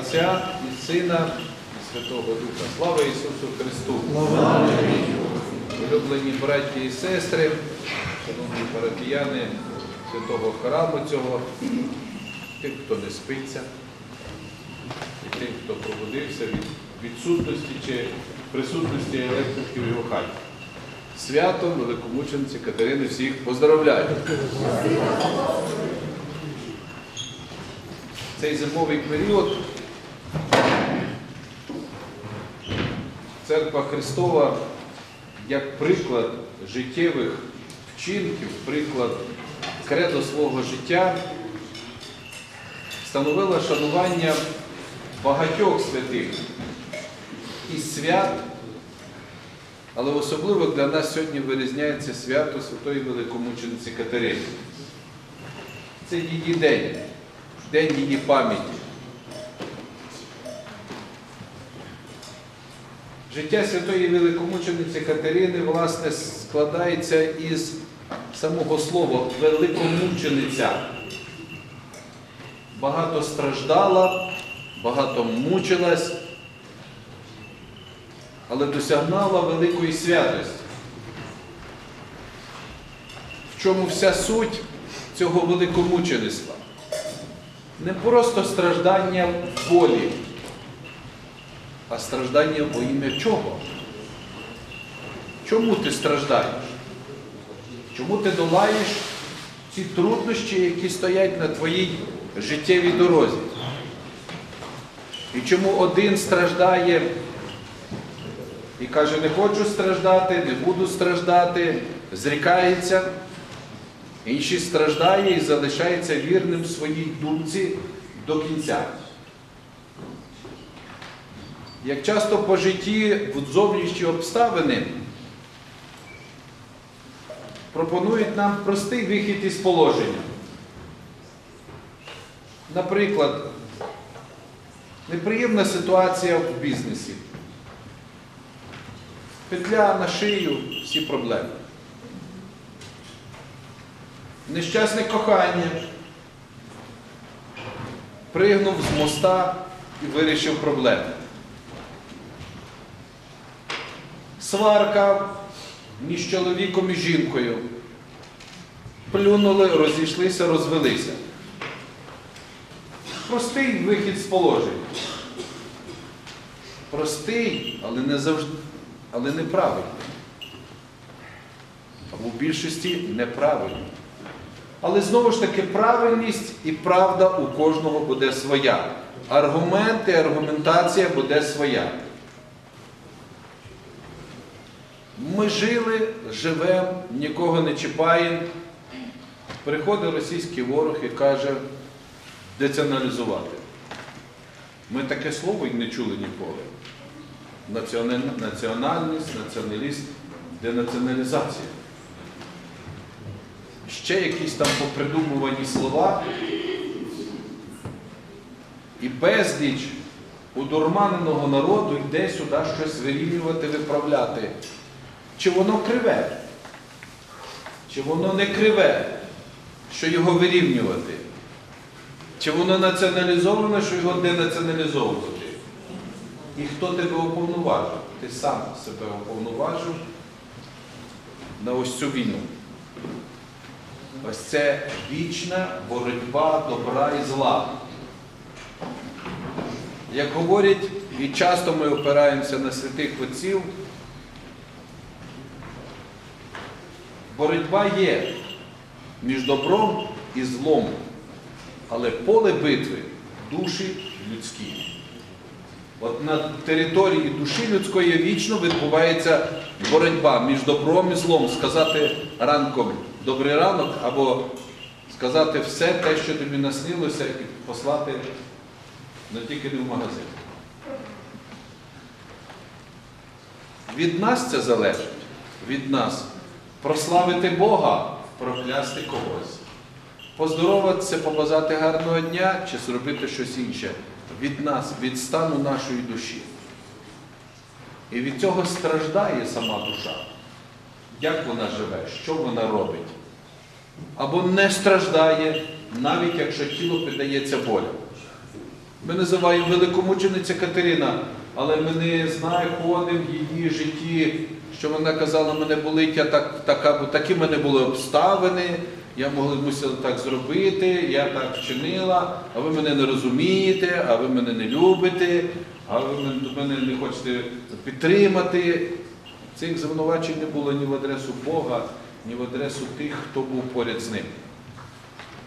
Отця і Сина і Святого Духа. Слава Ісусу Христу! Улюблені браті і сестри, шановні парафіяни святого храму цього, тим, хто не спиться, і тим, хто пробудився від відсутності чи присутності електрики в його хаті. Свято великомучениці Катерини всіх поздравляю. Цей зимовий період Церква Христова як приклад життєвих вчинків, приклад кредо свого життя встановила шанування багатьох святих і свят, але особливо для нас сьогодні вирізняється свято Святої Великомучениці Катерини. Це її день, день її пам'яті. Життя святої великомучениці Катерини, власне, складається із самого слова великомучениця. Багато страждала, багато мучилась, але досягнула великої святості. В чому вся суть цього великомучеництва? Не просто страждання в болі а страждання во ім'я чого? Чому ти страждаєш? Чому ти долаєш ці труднощі, які стоять на твоїй життєвій дорозі? І чому один страждає і каже, не хочу страждати, не буду страждати, зрікається, інший страждає і залишається вірним своїй думці до кінця. Як часто по житті в зовнішні обставини пропонують нам простий вихід із положення. Наприклад, неприємна ситуація в бізнесі. Петля на шию, всі проблеми. Нещасне кохання. Пригнув з моста і вирішив проблему. Сварка між чоловіком і жінкою. Плюнули, розійшлися, розвелися. Простий вихід з положення. Простий, але не завжди, але неправильний. Або в більшості неправильний. Але знову ж таки правильність і правда у кожного буде своя. Аргументи, аргументація буде своя. Ми жили, живемо, нікого не чіпаємо. Приходить російський ворог і каже денаціоналізувати. Ми таке слово й не чули ніколи. Національність, націоналіст, денаціоналізація. Ще якісь там попридумувані слова. І безліч удурманеного народу йде сюди щось вирівнювати, виправляти. Чи воно криве? Чи воно не криве, що його вирівнювати? Чи воно націоналізоване, що його денаціоналізовувати? І хто тебе уповноважив? Ти сам себе уповноважив на ось цю війну. Ось це вічна боротьба добра і зла. Як говорять, і часто ми опираємося на святих отців, боротьба є між добром і злом, але поле битви душі людські. От на території душі людської вічно відбувається боротьба між добром і злом. Сказати ранком добрий ранок або сказати все те, що тобі наснилося, і послати не тільки не в магазин. Від нас це залежить. Від нас. Прославити Бога, проклясти когось. Поздороватися, побажати гарного дня чи зробити щось інше. Від нас, від стану нашої душі. І від цього страждає сама душа. Як вона живе, що вона робить? Або не страждає, навіть якщо тіло піддається болям. Ми називаємо великомучениця Катерина, але ми не знаходимо в її житті, що вона казала, мене болить, я так, така, такі в мене були обставини, я могла мусила так зробити, я так вчинила, а ви мене не розумієте, а ви мене не любите, а ви мене не хочете підтримати. Цих звинувачень не було ні в адресу Бога, ні в адресу тих, хто був поряд з ним.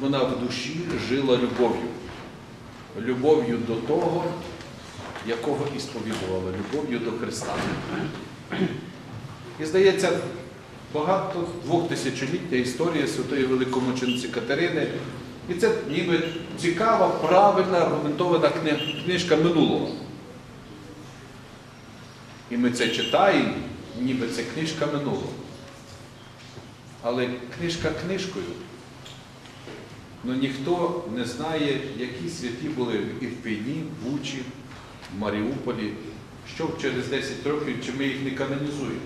Вона в душі жила любов'ю. Любов'ю до того, якого і сповідувала, любов'ю до Христа. І здається, багато двохтисячоліття історія святої великомучениці Катерини. І це ніби цікава, правильна, аргументована книжка минулого. І ми це читаємо, ніби це книжка минулого. Але книжка книжкою. Ну ніхто не знає, які святі були в Ірпіні, в Бучі, в Маріуполі, що через 10 років, чи ми їх не канонізуємо,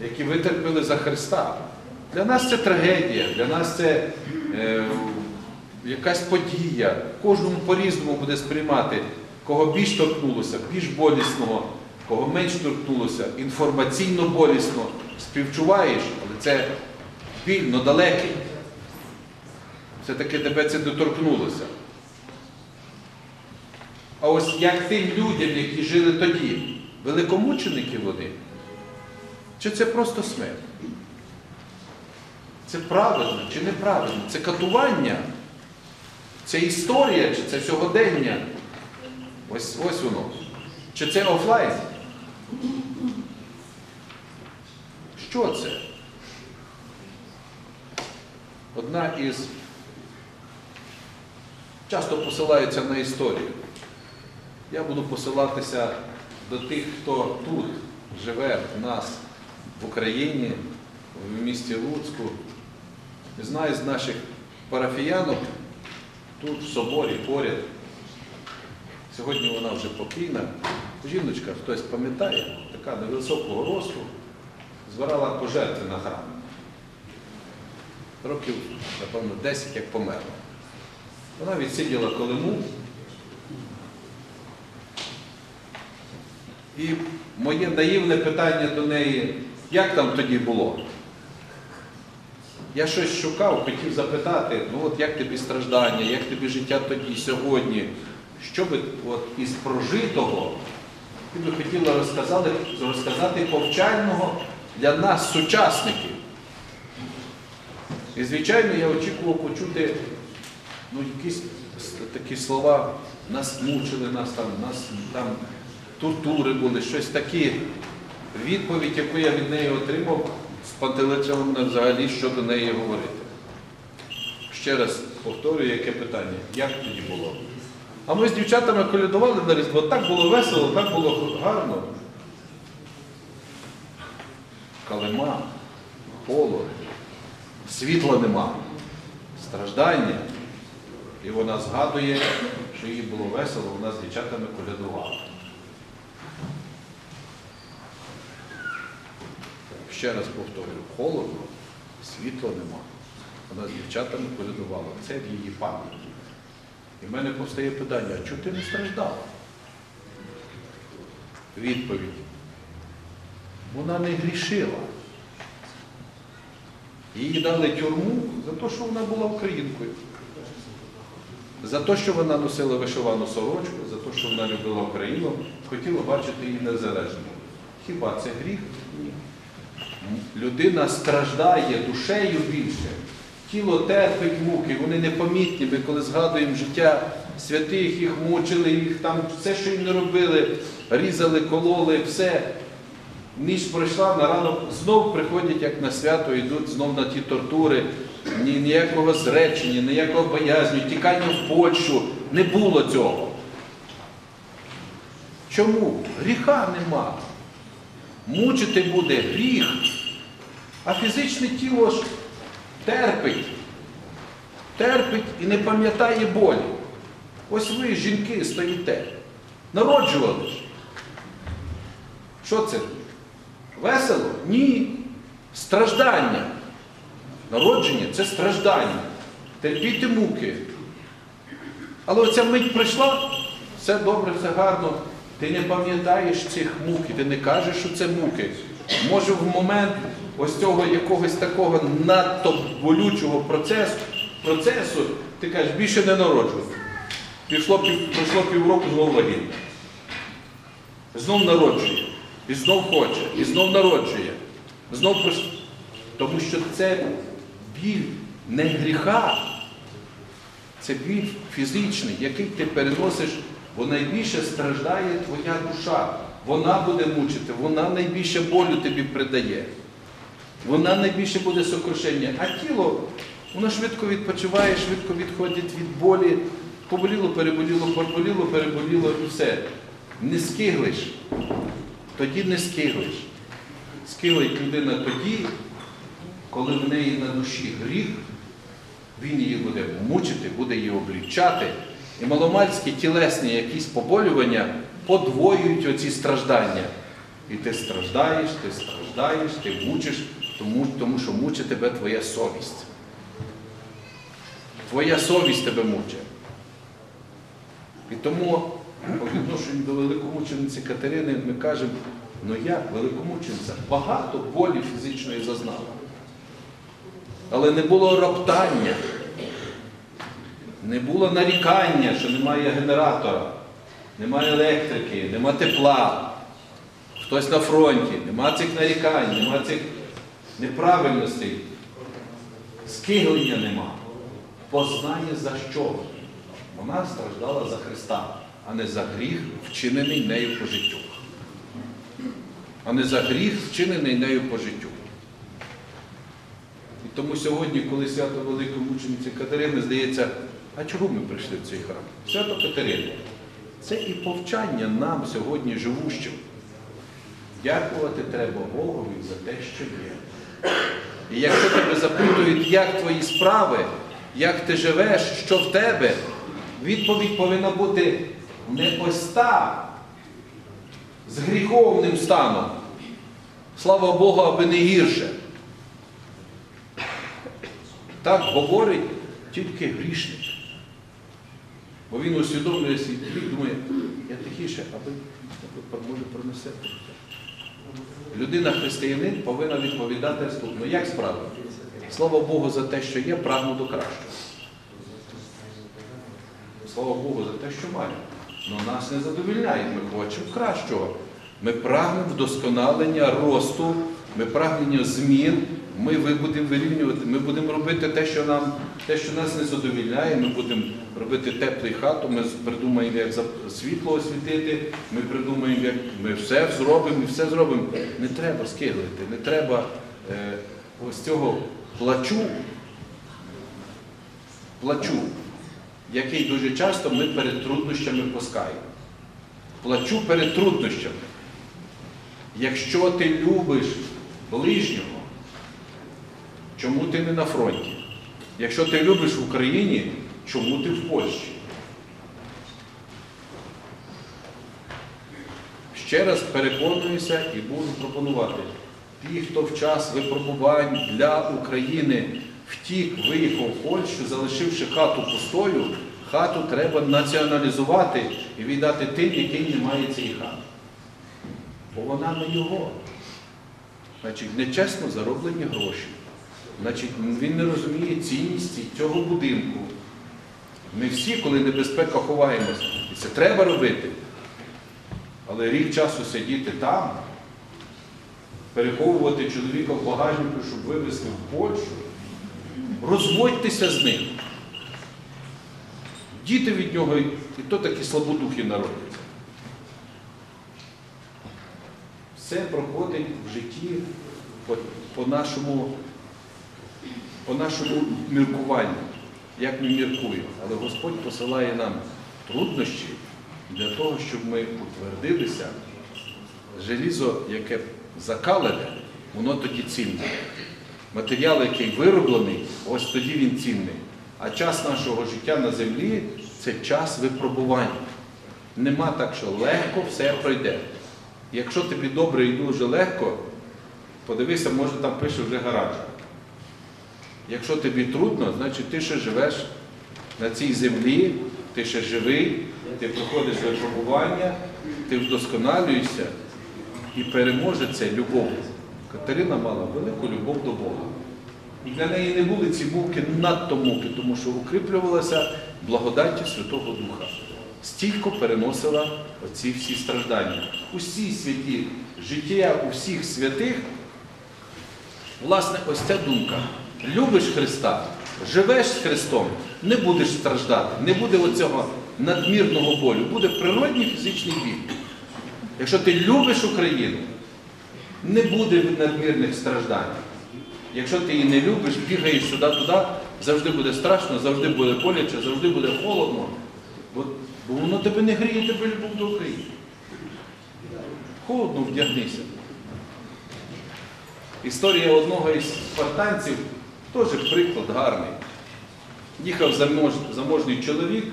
які витерпіли за Христа. Для нас це трагедія, для нас це е, якась подія. Кожному по-різному буде сприймати, кого більш торкнулося, більш болісного, кого менш торкнулося, інформаційно болісно. Співчуваєш, але це вільно далекий. Все-таки тебе це доторкнулося. А ось як тим людям, які жили тоді, великомученики вони, чи це просто смерть? Це правильно чи неправильно? Це катування? Це історія, чи це сьогодення? Ось, ось воно. Чи це офлайн? Що це? Одна із часто посилаються на історію. Я буду посилатися до тих, хто тут живе в нас в Україні, в місті Луцьку. Знаю з наших парафіянок тут в соборі поряд. Сьогодні вона вже покійна. Жіночка, хтось пам'ятає, така невисокого росту, збирала пожертви на храм. Років, напевно, 10 як померла. Вона відсиділа колиму. І моє наївне питання до неї, як там тоді було? Я щось шукав, хотів запитати, ну от як тобі страждання, як тобі життя тоді, сьогодні, що би от із прожитого ти би хотіла розказати, розказати повчального для нас, сучасників. І, звичайно, я очікував почути ну, якісь такі слова, нас мучили, нас там, нас там тортури були, щось таке. Відповідь, яку я від неї отримав, спантеличила мене взагалі, що до неї говорити. Ще раз повторюю, яке питання. Як тоді було? А ми з дівчатами колядували на Різдво, так було весело, так було гарно. Калима, холод, світла нема, страждання. І вона згадує, що їй було весело, вона з дівчатами колядувала. Ще раз повторюю, холодно, світла нема. Вона з дівчатами колядувала. Це в її пам'яті. І в мене постає питання, а чого ти не страждала? Відповідь. Вона не грішила. Їй дали тюрму за те, що вона була українкою. За те, що вона носила вишивану сорочку, за те, що вона любила Україну, хотіла бачити її незалежною. Хіба це гріх? Ні. Людина страждає душею більше. Тіло терпить муки, вони непомітні. Ми коли згадуємо життя святих, їх мучили, їх там все, що їм не робили, різали, кололи, все. Ніч пройшла, на ранок знов приходять, як на свято, йдуть знов на ті тортури. Ні, ніякого зречення, ніякого боязню, тікання в Польщу. Не було цього. Чому? Гріха нема. Мучити буде гріх, а фізичне тіло ж терпить. Терпить і не пам'ятає болі. Ось ви, жінки, стоїте. Народжували ж. Що це? Весело? Ні. Страждання. Народження це страждання. Терпіти муки. Але оця мить пройшла, все добре, все гарно. Ти не пам'ятаєш цих мук, ти не кажеш, що це муки. Може, в момент ось цього якогось такого надто болючого процесу, процесу ти кажеш, більше не народжувати. Пішло, пройшло півроку, знову вагітна. Знов народжує, і знов хоче, і знов народжує. Знов пройшло. Тому що це біль не гріха, це біль фізичний, який ти переносиш, бо найбільше страждає твоя душа. Вона буде мучити, вона найбільше болю тобі придає. Вона найбільше буде сокрушення. А тіло, воно швидко відпочиває, швидко відходить від болі. Поболіло, переболіло, поболіло, переболіло і все. Не скиглиш. Тоді не скиглиш. Скиглить людина тоді, коли в неї на душі гріх, він її буде мучити, буде її облігчати. І маломальські тілесні якісь поболювання подвоюють оці страждання. І ти страждаєш, ти страждаєш, ти мучиш, тому, тому що мучить тебе твоя совість. Твоя совість тебе мучить. І тому по відношенню до великомучениці Катерини ми кажемо, ну як великомучениця багато болі фізичної зазнала. Але не було роптання, не було нарікання, що немає генератора, немає електрики, нема тепла. Хтось на фронті, нема цих нарікань, нема цих неправильностей. Скиглення нема. Познає за що. Вона страждала за Христа, а не за гріх, вчинений нею по життю. А не за гріх, вчинений нею по життю. І тому сьогодні, коли свято Великої мучениці Катерини, здається, а чого ми прийшли в цей храм? Свято Катерини. Це і повчання нам сьогодні живущим. Дякувати треба Богові за те, що є. І якщо тебе запитують, як твої справи, як ти живеш, що в тебе, відповідь повинна бути не ось та з гріховним станом. Слава Богу, аби не гірше. Так говорить тільки грішник. Бо він усвідомлює свій гріх, думає, я тихіше, аби може пронесете. Людина християнин повинна відповідати наступно. Як справа? Слава Богу за те, що є, прагну до кращого. Слава Богу за те, що маю. Але нас не задовільняє, ми хочемо кращого. Ми прагнемо вдосконалення росту, ми прагнемо змін, ми будемо вирівнювати, ми будемо робити те, що нам, те, що нас не задовільняє, ми будемо робити теплий хату, ми придумаємо, як світло освітити, ми придумаємо, як ми все зробимо і все зробимо. Не треба скиглити, не треба е, ось цього плачу, плачу, який дуже часто ми перед труднощами пускаємо. Плачу перед труднощами. Якщо ти любиш ближнього, чому ти не на фронті? Якщо ти любиш в Україні, чому ти в Польщі? Ще раз переконуюся і буду пропонувати. Ті, хто в час випробувань для України втік, виїхав в Польщу, залишивши хату пустою, хату треба націоналізувати і віддати тим, який не має цієї хати. Бо вона не його. Значить, нечесно зароблені гроші. Значить, він не розуміє цінності цього будинку. Ми всі, коли небезпека, ховаємося. І це треба робити. Але рік часу сидіти там, переховувати чоловіка в багажнику, щоб вивезти в Польщу, розводьтеся з ним. Діти від нього, і то такі слабодухи народяться. Все проходить в житті по, по, нашому, по нашому міркуванню, як ми міркуємо. Але Господь посилає нам труднощі для того, щоб ми утвердилися. Желізо, яке закалене, воно тоді цінне. Матеріал, який вироблений, ось тоді він цінний. А час нашого життя на землі це час випробування. Нема так, що легко все пройде. Якщо тобі добре і дуже легко, подивися, може там пише вже гараж. Якщо тобі трудно, значить ти ще живеш на цій землі, ти ще живий, ти проходиш випробування, ти вдосконалюєшся і переможе це любов. Катерина мала велику любов до Бога. І для неї не були ці муки надто муки, тому що укріплювалася благодаттю Святого Духа. Стійко переносила оці всі страждання. Усі святі, життя усіх святих, власне, ось ця думка. Любиш Христа, живеш з Христом, не будеш страждати, не буде оцього надмірного болю, буде природній фізичний біль. Якщо ти любиш Україну, не буде надмірних страждань. Якщо ти її не любиш, бігаєш сюди-туди, завжди буде страшно, завжди буде боляче, завжди буде холодно. Бо, бо воно тебе не гріє, тебе любов до України. Холодно вдягнися. Історія одного із спартанців теж приклад гарний. Їхав замож, заможний чоловік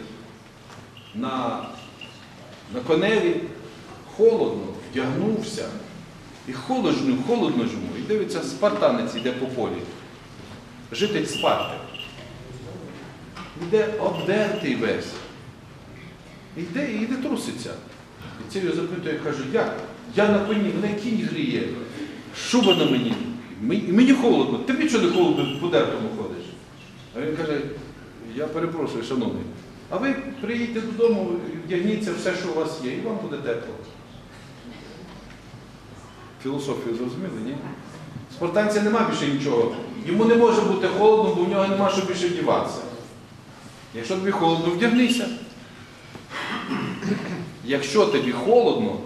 на, на коневі, холодно, вдягнувся. І холодно, холодно ж йому. І дивиться, спартанець йде по полі. Житель Спарти. Йде обдертий весь. Йде і йде труситься. І цей його запитує, каже, як? Я на коні, мене кінь гріє, шуба на мені. Мені, холодно. Тобі чого не холодно по дертому ходиш? А він каже, я перепрошую, шановний. А ви приїдьте додому, вдягніться все, що у вас є, і вам буде тепло. Філософію зрозуміли, ні? Спартанця нема більше нічого. Йому не може бути холодно, бо в нього нема що більше вдіватися. Якщо тобі холодно, вдягнися. Якщо тобі холодно,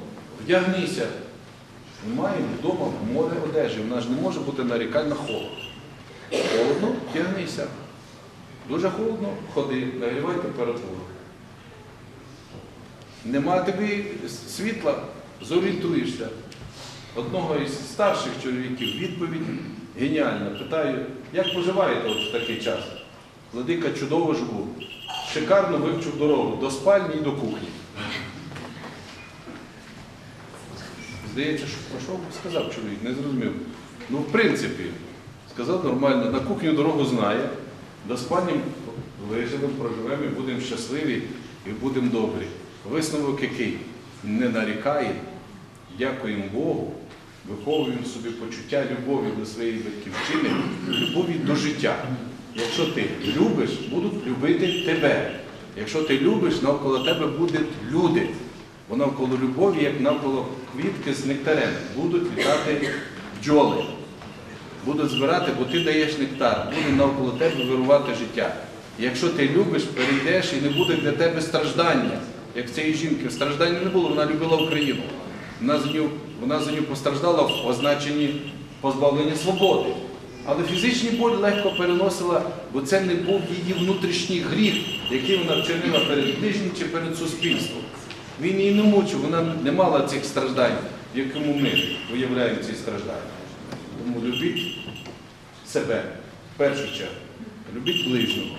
вдягнися. Маємо вдома море одежі. Нас ж не може бути нарікань на холод. Холодно, вдягнися. Дуже холодно, ходи, нагрівай температуру. Нема тобі світла, зорієнтуєшся. Одного із старших чоловіків відповідь геніальна. Питаю, як поживаєте от в такий час? Владика чудово живу. Шикарно вивчив дорогу до спальні і до кухні. Здається, що про що сказав чоловік, не зрозумів. Ну, в принципі, сказав нормально, на кухню дорогу знає, до спальні виживемо, проживемо і будемо щасливі і будемо добрі. Висновок який? Не нарікає, дякуємо Богу, виховуємо собі почуття любові до своєї батьківщини, любові до життя. Якщо ти любиш, будуть любити тебе. Якщо ти любиш, навколо тебе будуть люди. Бо навколо любові, як навколо квітки з нектарем, будуть літати бджоли. Будуть збирати, бо ти даєш нектар, буде навколо тебе вирувати життя. Якщо ти любиш, перейдеш і не буде для тебе страждання. Як цієї жінки, страждання не було, вона любила Україну. Вона за нього, вона за нього постраждала в означенні позбавлення свободи. Але фізичний боль легко переносила, бо це не був її внутрішній гріх, який вона вчинила перед ближнім чи перед суспільством. Він її не мучив, вона не мала цих страждань, в якому ми виявляємо ці страждання. Тому любіть себе в першу чергу. Любіть ближнього.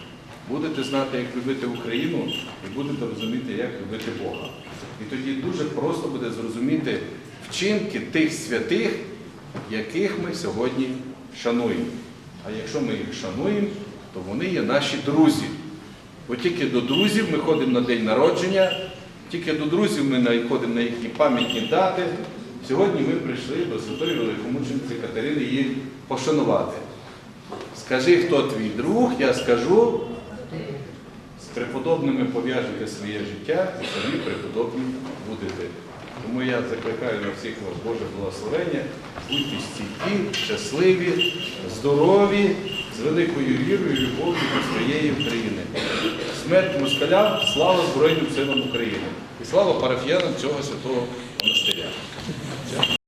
Будете знати, як любити Україну, і будете розуміти, як любити Бога. І тоді дуже просто буде зрозуміти вчинки тих святих, яких ми сьогодні шануємо. А якщо ми їх шануємо, то вони є наші друзі. Бо тільки до друзів ми ходимо на день народження, тільки до друзів ми ходимо на їхні пам'ятні дати. Сьогодні ми прийшли до Святої Великомучениці Катерини її пошанувати. Скажи, хто твій друг, я скажу, з преподобними пов'яжете своє життя і самі преподобні будете. Тому я закликаю на всіх вас Боже благословення, будьте стійкі, щасливі, здорові, з великою вірою любов'ю до своєї України. Смерть москаля, слава Збройним силам України і слава парафіянам цього святого монастиря.